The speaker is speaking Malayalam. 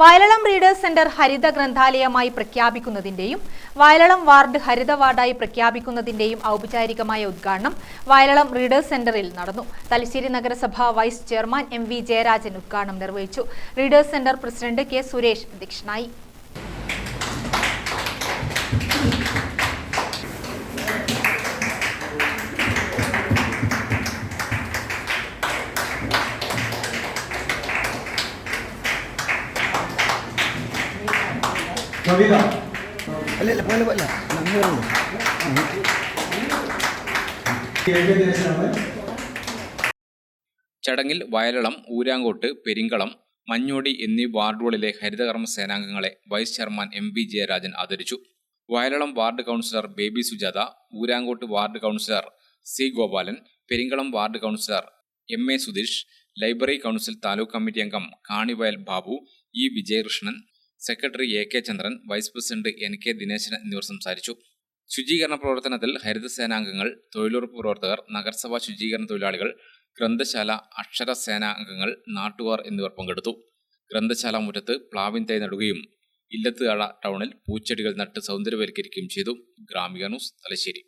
വയലളം റീഡേഴ്സ് സെന്റർ ഹരിത ഗ്രന്ഥാലയമായി പ്രഖ്യാപിക്കുന്നതിന്റെയും വയലളം വാർഡ് ഹരിത വാർഡായി പ്രഖ്യാപിക്കുന്നതിന്റെയും ഔപചാരികമായ ഉദ്ഘാടനം വയലളം റീഡേഴ്സ് സെന്ററിൽ നടന്നു. തലശ്ശേരി നഗരസഭ vice chairman M V Jayarajan ഉദ്ഘാടനം നിർവഹിച്ചു. Readers centre president K Suresh അധ്യക്ഷനായി. കവിത അല്ല അല്ല പോലെ പോലെ ചടങ്ങിൽ വയലളം ഊരാങ്കോട്ട് പെരിങ്കളം മഞ്ഞോടി എന്നീ വാർഡുകളിലെ ഹരിതകർമ്മ സേനാംഗങ്ങളെ vice chairman M P Jayarajan ആദരിച്ചു. Vayalalam ward councillor Baby Sujatha Urankott ward councillor C Gopalan Peringalam ward councillor M A Sudheesh library council taluk committee അംഗം Kanivayal Babu E Vijayakrishnan secretary A K Chandran vice president N K Dineshan എന്നിവർ സംസാരിച്ചു. ശുചീകരണ പ്രവർത്തനത്തിൽ ഹരിതസേനാംഗങ്ങൾ തൊഴിലുറപ്പ് പ്രവർത്തകർ നഗരസഭാ ശുചീകരണ തൊഴിലാളികൾ ഗ്രന്ഥശാല അക്ഷര സേനാംഗങ്ങൾ നാട്ടുകാർ എന്നിവർ പങ്കെടുത്തു. ഗ്രന്ഥശാല മുറ്റത്ത് പ്ലാവിൻ തൈ നടുകയും ഇല്ലത്തുകാള ടൗണിൽ പൂച്ചെടികൾ നട്ട് സൗന്ദര്യവൽക്കരിക്കുകയും ചെയ്തു. ഗ്രാമിക ന്യൂസ് തലശ്ശേരി.